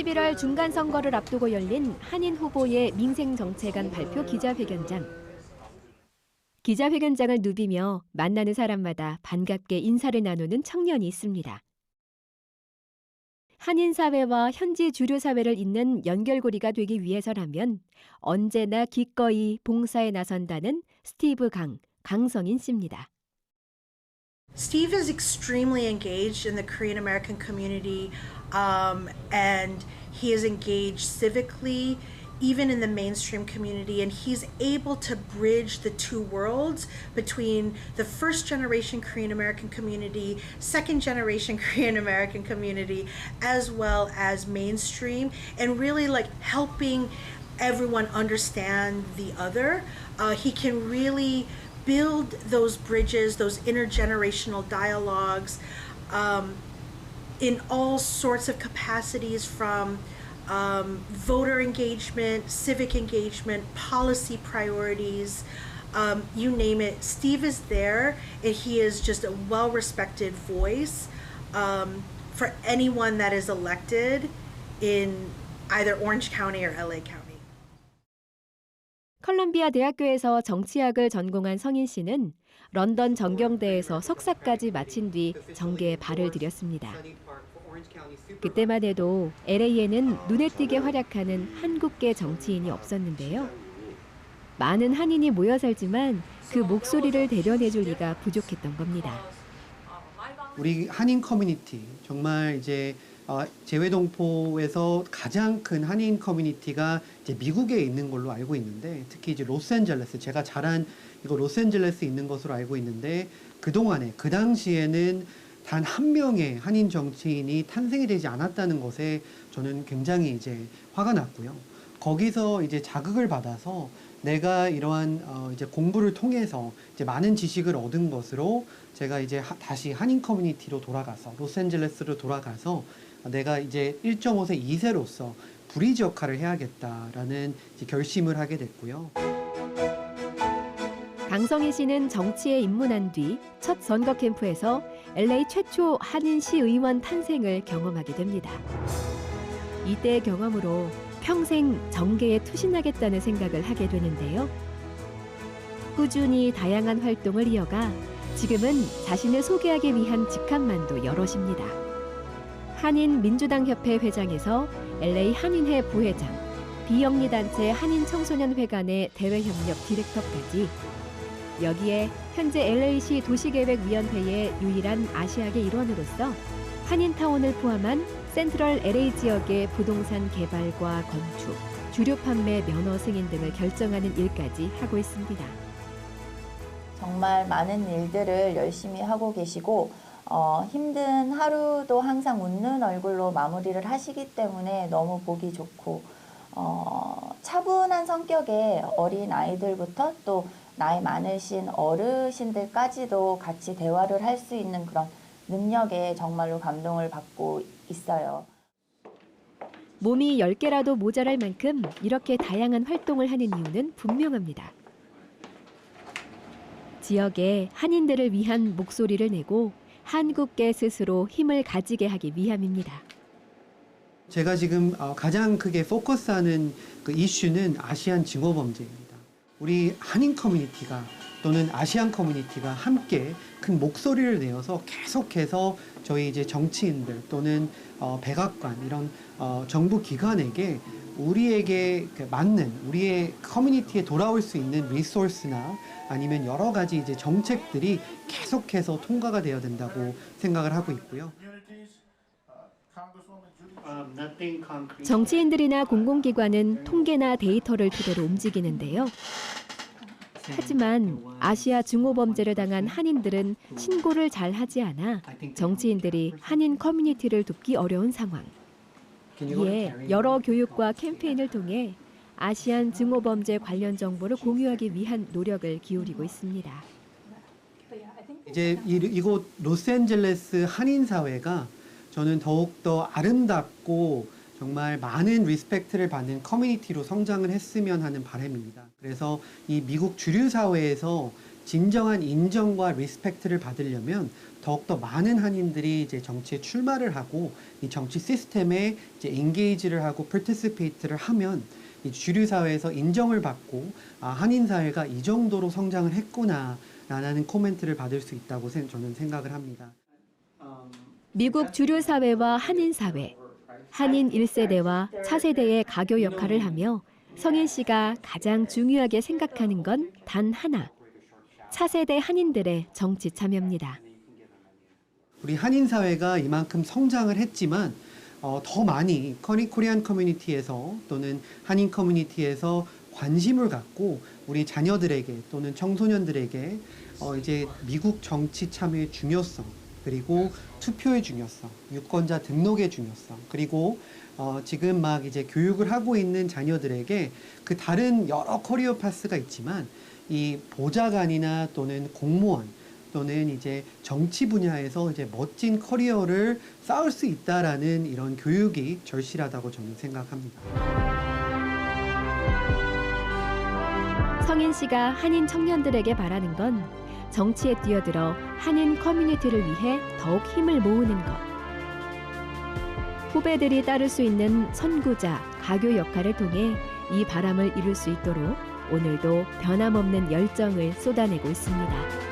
11월 중간 선거를 앞두고 열린 한인 후보의 민생 정책안 발표 기자회견장. 기자회견장을 누비며 만나는 사람마다 반갑게 인사를 나누는 청년이 있습니다. 한인 사회와 현지 주류 사회를 잇는 연결고리가 되기 위해서라면 언제나 기꺼이 봉사에 나선다는 스티브 강, 강성인 씨입니다. Steve is extremely engaged in the Korean American community, um, and he is engaged civically, even in the mainstream community, and he's able to bridge the two worlds between the first generation Korean American community, second generation Korean American community, as well as mainstream, and really like helping everyone understand the other. Uh, he can really build those bridges, those intergenerational dialogues um, in all sorts of capacities from um, voter engagement, civic engagement, policy priorities. Um, you name it, Steve is there, and he is just a well respected voice um, for anyone that is elected in either Orange County or LA County. 컬럼비아 대학교에서 정치학을 전공한 성인 씨는 런던 전경대에서 석사까지 마친 뒤 정계에 발을 들였습니다. 그때만 해도 LA에는 눈에 띄게 활약하는 한국계 정치인이 없었는데요. 많은 한인이 모여 살지만 그 목소리를 대변해줄 리가 부족했던 겁니다. 우리 한인 커뮤니티 정말 이제 어, 재외동포에서 가장 큰 한인 커뮤니티가 이제 미국에 있는 걸로 알고 있는데 특히 이제 로스앤젤레스 제가 자란 이거 로스앤젤레스 있는 것으로 알고 있는데 그 동안에 그 당시에는 단 한 명의 한인 정치인이 탄생이 되지 않았다는 것에 저는 굉장히 이제 화가 났고요. 거기서 이제 자극을 받아서 내가 이러한 어 이제 공부를 통해서 이제 많은 지식을 얻은 것으로 제가 이제 하- 다시 한인 커뮤니티로 돌아가서 로스앤젤레스로 돌아가서 내가 이제 1.5세 2세로서 브리지 역할을 해야겠다라는 결심을 하게 됐고요. 강성희 씨는 정치에 입문한 뒤 첫 선거 캠프에서 LA 최초 한인 시의원 탄생을 경험하게 됩니다. 이때의 경험으로 평생 정계에 투신하겠다는 생각을 하게 되는데요. 꾸준히 다양한 활동을 이어가 지금은 자신을 소개하기 위한 직함만도 여럿입니다. 한인 민주당 협회 회장에서 LA 한인회 부회장, 비영리단체 한인 청소년 회관의 대외협력 디렉터까지 여기에 현재 LA시 도시계획위원회의 유일한 아시아계 일원으로서 한인타운을 포함한 센트럴 LA 지역의 부동산 개발과 건축, 주류 판매 면허 승인 등을 결정하는 일까지 하고 있습니다. 정말 많은 일들을 열심히 하고 계시고 어, 힘든 하루도 항상 웃는 얼굴로 마무리를 하시기 때문에 너무 보기 좋고 어, 차분한 성격의 어린 아이들부터 또 나이 많으신 어르신들까지도 같이 대화를 할 수 있는 그런 능력에 정말로 감동을 받고 있어요. 몸이 10개라도 모자랄 만큼 이렇게 다양한 활동을 하는 이유는 분명합니다. 지역의 한인들을 위한 목소리를 내고 한국계 스스로 힘을 가지게 하기 위함입니다. 제가 지금 어, 가장 크게 포커스하는 그 이슈는 아시안 증오 범죄입니다. 우리 한인 커뮤니티가 또는 아시안 커뮤니티가 함께 큰 목소리를 내어서 계속해서 저희 이제 정치인들 또는 어, 백악관 이런 어, 정부 기관에게 우리에게 그 맞는 우리의 커뮤니티에 돌아올 수 있는 리소스나 아니면 여러 가지 이제 정책들이 계속해서 통과가 되어야 된다고 생각을 하고 있고요. 정치인들이나 공공기관은 통계나 데이터를 토대로 움직이는데요. 하지만 아시아 증오 범죄를 당한 한인들은 신고를 잘 하지 않아 정치인들이 한인 커뮤니티를 돕기 어려운 상황. 이에 여러 교육과 캠페인을 통해 아시안 증오 범죄 관련 정보를 공유하기 위한 노력을 기울이고 있습니다. 이제 이, 이곳 로스앤젤레스 한인 사회가 저는 더욱 더 아름답고 정말 많은 리스펙트를 받는 커뮤니티로 성장을 했으면 하는 바람입니다. 그래서 이 미국 주류 사회에서 진정한 인정과 리스펙트를 받으려면 더욱더 많은 한인들이 이제 정치에 출마를 하고 이 정치 시스템에 이제 엔게이지를 하고 파티시페이트를 하면 이 주류 사회에서 인정을 받고 아, 한인 사회가 이 정도로 성장을 했구나라는 코멘트를 받을 수 있다고 생- 저는 생각을 합니다. 미국 주류 사회와 한인 사회, 한인 1세대와 차세대의 가교 역할을 하며 성인 씨가 가장 중요하게 생각하는 건 단 하나. 차세대 한인들의 정치 참여입니다. 우리 한인 사회가 이만큼 성장을 했지만 어, 더 많이 커리 코리안 커뮤니티에서 또는 한인 커뮤니티에서 관심을 갖고 우리 자녀들에게 또는 청소년들에게 어, 이제 미국 정치 참여의 중요성 그리고 투표의 중요성, 유권자 등록의 중요성 그리고 어, 지금 막 이제 교육을 하고 있는 자녀들에게 그 다른 여러 커리어 파스가 있지만 이 보좌관이나 또는 공무원 또는 이제 정치 분야에서 이제 멋진 커리어를 쌓을 수 있다라는 이런 교육이 절실하다고 저는 생각합니다. 성인 씨가 한인 청년들에게 바라는 건 정치에 뛰어들어 한인 커뮤니티를 위해 더욱 힘을 모으는 것. 후배들이 따를 수 있는 선구자, 가교 역할을 통해 이 바람을 이룰 수 있도록 오늘도 변함없는 열정을 쏟아내고 있습니다.